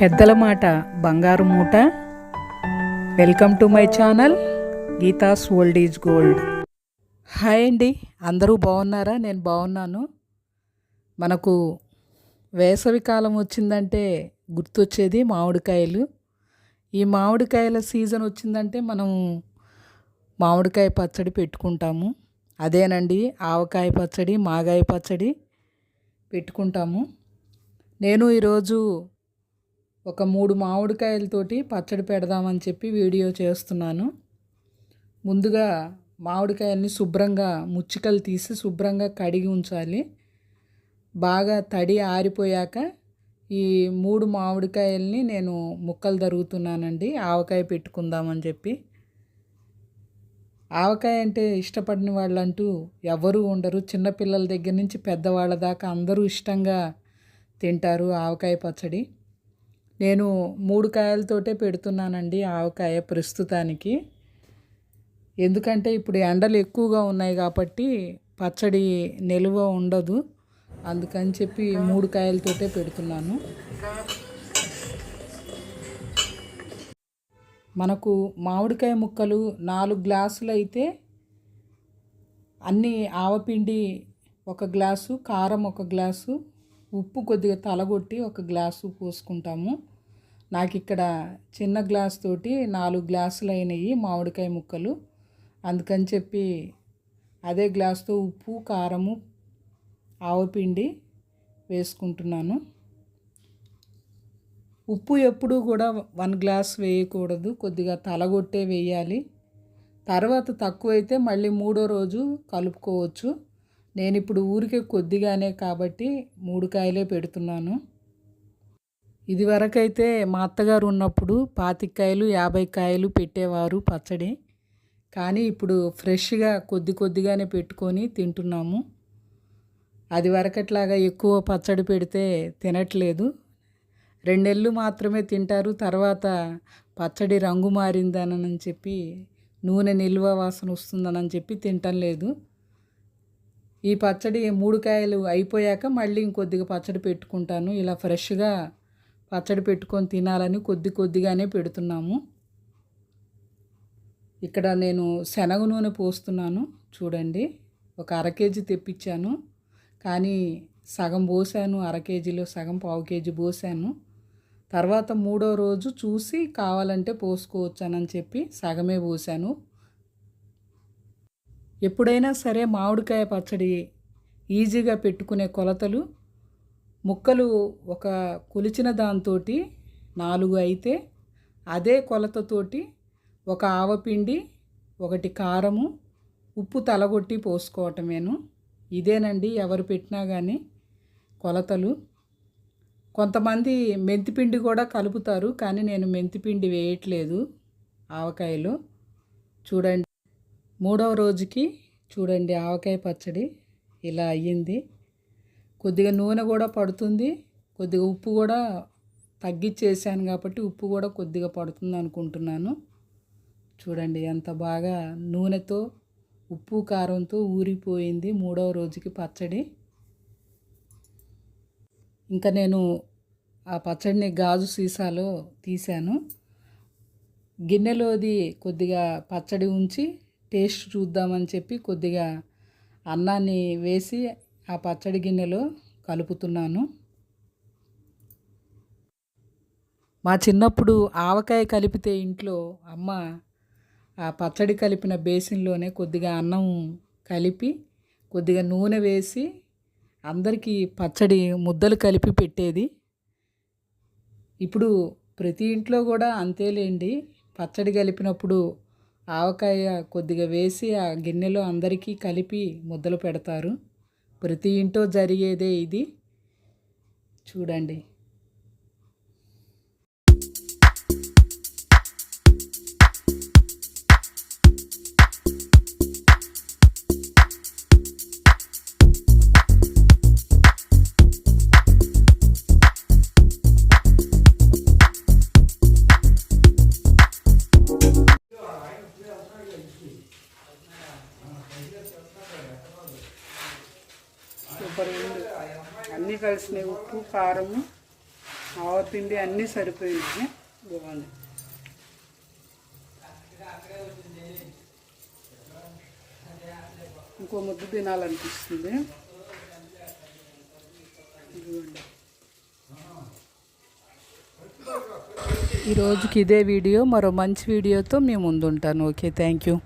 పెద్దల మాట బంగారు మూట. Welcome to my channel Geethas old is gold hi అండి అందరూ బాగున్నారా? నేను బాగున్నాను. మనకు వేసవి కాలం వచ్చిందంటే గుర్తొచ్చేది మామిడికాయలు. ఈ మామిడికాయల సీజన్ వచ్చిందంటే మనం మామిడికాయ పచ్చడి పెట్టుకుంటాము. అదేనండి ఆవకాయ పచ్చడి మాగాయ పచ్చడి పెట్టుకుంటాము. నేను ఈరోజు ఒక మూడు మామిడికాయలతోటి పచ్చడి పెడదామని చెప్పి వీడియో చేస్తున్నాను. ముందుగా మామిడికాయల్ని శుభ్రంగా ముచ్చికలు తీసి శుభ్రంగా కడిగి ఉంచాలి. బాగా తడి ఆరిపోయాక ఈ మూడు మామిడికాయల్ని నేను ముక్కలు తరుగుతున్నానండి. ఆవకాయ పెట్టుకుందామని చెప్పి. ఆవకాయ అంటే ఇష్టపడిన వాళ్ళంటూ ఎవరూ ఉండరు. చిన్నపిల్లల దగ్గర నుంచి పెద్దవాళ్ళ దాకా అందరూ ఇష్టంగా తింటారు ఆవకాయ పచ్చడి. నేను మూడు కాయలతోటే పెడుతున్నానండి ఆవకాయ ప్రస్తుతానికి. ఎందుకంటే ఇప్పుడు ఎండలు ఎక్కువగా ఉన్నాయి కాబట్టి పచ్చడి నిలువ ఉండదు. అందుకని చెప్పి మూడు కాయలతోటే పెడుతున్నాను. మనకు మామిడికాయ ముక్కలు నాలుగు గ్లాసులు అయితే అన్ని ఆవపిండి ఒక గ్లాసు కారం ఒక గ్లాసు ఉప్పు కొద్దిగా తలగొట్టి ఒక గ్లాసు పోసుకుంటాము. నాకు ఇక్కడ చిన్న గ్లాస్ తోటి నాలుగు గ్లాసులు అయినాయి మామిడికాయ ముక్కలు. అందుకని చెప్పి అదే గ్లాస్తో ఉప్పు కారము ఆవపిండి వేసుకుంటున్నాను. ఉప్పు ఎప్పుడూ కూడా వన్ గ్లాస్ వేయకూడదు కొద్దిగా తలగొట్టే వేయాలి. తర్వాత తక్కువైతే మళ్ళీ మూడో రోజు కలుపుకోవచ్చు. నేను ఇప్పుడు ఊరికే కొద్దిగానే కాబట్టి మూడు కాయలే పెడుతున్నాను. ఇది వరకైతే మా అత్తగారు ఉన్నప్పుడు పాతికాయలు యాభై కాయలు పెట్టేవారు పచ్చడి. కానీ ఇప్పుడు ఫ్రెష్గా కొద్ది కొద్దిగానే పెట్టుకొని తింటున్నాము. అది వరకట్లాగా ఎక్కువ పచ్చడి పెడితే తినట్లేదు. రెండెళ్ళు మాత్రమే తింటారు తర్వాత పచ్చడి రంగు మారిందనని చెప్పి నూనె నిల్వ వాసన వస్తుందనని చెప్పి తింటం లేదు. ఈ పచ్చడి మూడు కాయలు అయిపోయాక మళ్ళీ ఇంకొద్దిగా పచ్చడి పెట్టుకుంటాను. ఇలా ఫ్రెష్గా పచ్చడి పెట్టుకొని తినాలని కొద్ది కొద్దిగానే పెడుతున్నాము. ఇక్కడ నేను శనగ నూనె పోస్తున్నాను. చూడండి ఒక అర కేజీ తెప్పించాను. కానీ సగం పోసాను అర కేజీలో సగం పావు కేజీ పోసాను. తర్వాత మూడో రోజు చూసి కావాలంటే పోసుకోవచ్చానని చెప్పి సగమే పోసాను. ఎప్పుడైనా సరే మామిడికాయ పచ్చడి ఈజీగా పెట్టుకునే కొలతలు ముక్కలు ఒక కొలిచిన దాంతో నాలుగు అయితే అదే కొలతతోటి ఒక ఆవపిండి ఒకటి కారము ఉప్పు తలగొట్టి పోసుకోవటమేను. ఇదేనండి ఎవరు పెట్టినా కానీ కొలతలు. కొంతమంది మెంతిపిండి కూడా కలుపుతారు కానీ నేను మెంతిపిండి వేయట్లేదు ఆవకాయలో. చూడండి. మూడవ రోజుకి చూడండి ఆవకాయ పచ్చడి ఇలా అయ్యింది. కొద్దిగా నూనె కూడా పడుతుంది. కొద్దిగా ఉప్పు కూడా తగ్గిచ్చేసాను కాబట్టి ఉప్పు కూడా కొద్దిగా పడుతుంది అనుకుంటున్నాను. చూడండి ఎంత బాగా నూనెతో ఉప్పు కారంతో ఊరిపోయింది మూడవ రోజుకి పచ్చడి. ఇంకా నేను ఆ పచ్చడిని గాజు సీసాలో తీశాను. గిన్నెలోది కొద్దిగా పచ్చడి ఉంచి టేస్ట్ చూద్దామని చెప్పి కొద్దిగా అన్నాన్ని వేసి ఆ పచ్చడి గిన్నెలో కలుపుతున్నాను. మా చిన్నప్పుడు ఆవకాయ కలిపితే ఇంట్లో అమ్మ ఆ పచ్చడి కలిపిన బేసిన్లోనే కొద్దిగా అన్నం కలిపి కొద్దిగా నూనె వేసి అందరికీ పచ్చడి ముద్దలు కలిపి పెట్టేది. ఇప్పుడు ప్రతి ఇంట్లో కూడా అంతేలేండి. పచ్చడి కలిపినప్పుడు ఆవకాయ కొద్దిగా వేసి ఆ గిన్నెలో అందరికీ కలిపి ముద్దలు పెడతారు. ప్రతి ఇంట్లో జరిగేదే ఇది. చూడండి. సూపర్ ఉంది. అన్నీ కలిసినాయి ఉప్పు కారము ఆవపిండి అన్నీ సరిపోయినాయి. బాగుంది. ఇంకో ముద్ద తినాలనిపిస్తుంది. ఈరోజుకి ఈ రోజుకి ఇదే వీడియో. మరో మంచి వీడియోతో మేము ముందుంటాను. Okay thank you.